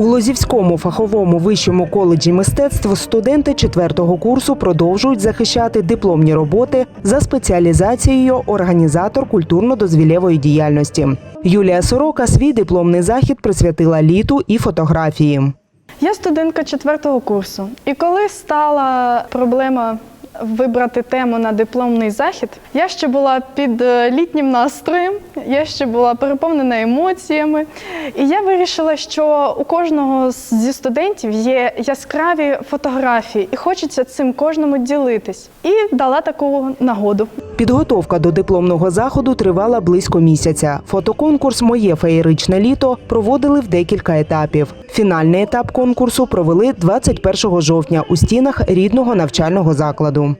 У Лозівському фаховому вищому коледжі мистецтв студенти четвертого курсу продовжують захищати дипломні роботи за спеціалізацією організатор культурно-дозвілєвої діяльності. Юлія Сорока свій дипломний захід присвятила літу і фотографії. Я студентка четвертого курсу, і коли стала проблема вибрати тему на дипломний захід, я ще була під е, літнім настроєм, я ще була переповнена емоціями. І я вирішила, що у кожного зі студентів є яскраві фотографії, і хочеться цим кожному ділитись. І дала таку нагоду. Підготовка до дипломного заходу тривала близько місяця. Фотоконкурс Моє феєричне літо проводили в декілька етапів. Фінальний етап конкурсу провели 21 жовтня у стінах рідного навчального закладу.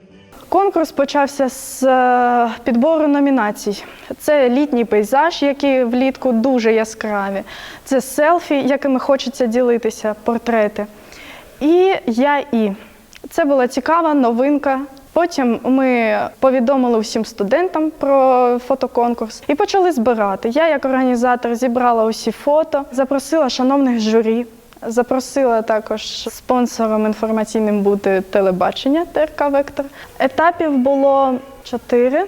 Конкурс почався з е, підбору номінацій. Це літній пейзаж, які влітку дуже яскраві. Це селфі, якими хочеться ділитися, портрети. І я і. Це була цікава новинка. Потім ми повідомили усім студентам про фотоконкурс і почали збирати. Я, як організатор, зібрала усі фото, запросила шановних журі, запросила також спонсором інформаційним бути телебачення ТРК Вектор. Етапів було чотири.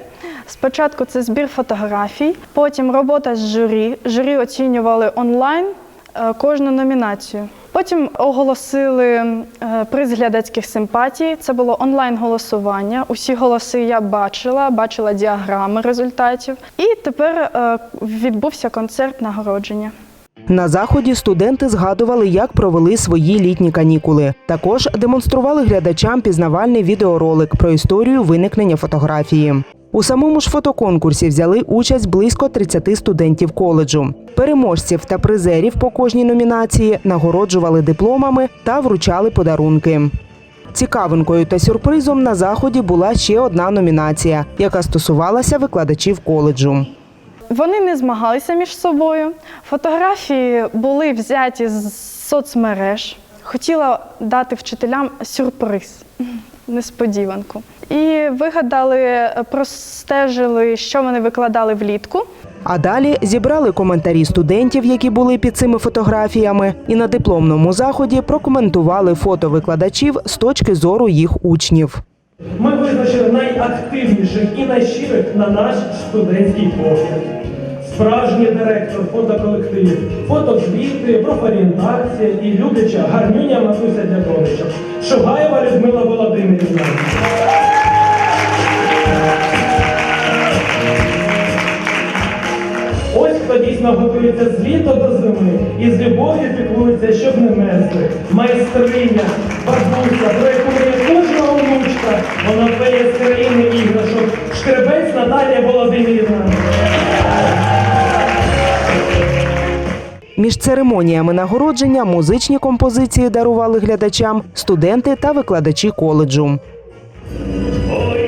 Спочатку це збір фотографій, потім робота з журі. Журі оцінювали онлайн е, кожну номінацію. Потім оголосили е, приз глядацьких симпатій. Це було онлайн-голосування. Усі голоси я бачила, бачила діаграми результатів. І тепер е, відбувся концерт нагородження. На заході студенти згадували, як провели свої літні канікули. Також демонстрували глядачам пізнавальний відеоролик про історію виникнення фотографії. У самому ж фотоконкурсі взяли участь близько 30 студентів коледжу. Переможців та призерів по кожній номінації нагороджували дипломами та вручали подарунки. Цікавинкою та сюрпризом на заході була ще одна номінація, яка стосувалася викладачів коледжу. Вони не змагалися між собою. Фотографії були взяті з соцмереж. Хотіла дати вчителям сюрприз, несподіванку. І вигадали, простежили, що вони викладали влітку. А далі зібрали коментарі студентів, які були під цими фотографіями, і на дипломному заході прокоментували фото викладачів з точки зору їх учнів. Ми визначили найактивніших і найщирих на наш студентський погляд. Справжній директор фотоколективів, фотозвіти, профорієнтація і любляча гарнюня матуся для донечок. Шугаєва Людмила Володимирівна. Хто дійсно готується з літа до зими і з любов'ю піклується, щоб не мерзли. Майстриня, бабуся, про яку мріє кожна онучка, вона фея з країни іграшок. Шкребець Наталія Володимирівна. Між церемоніями нагородження музичні композиції дарували глядачам студенти та викладачі коледжу. Ой,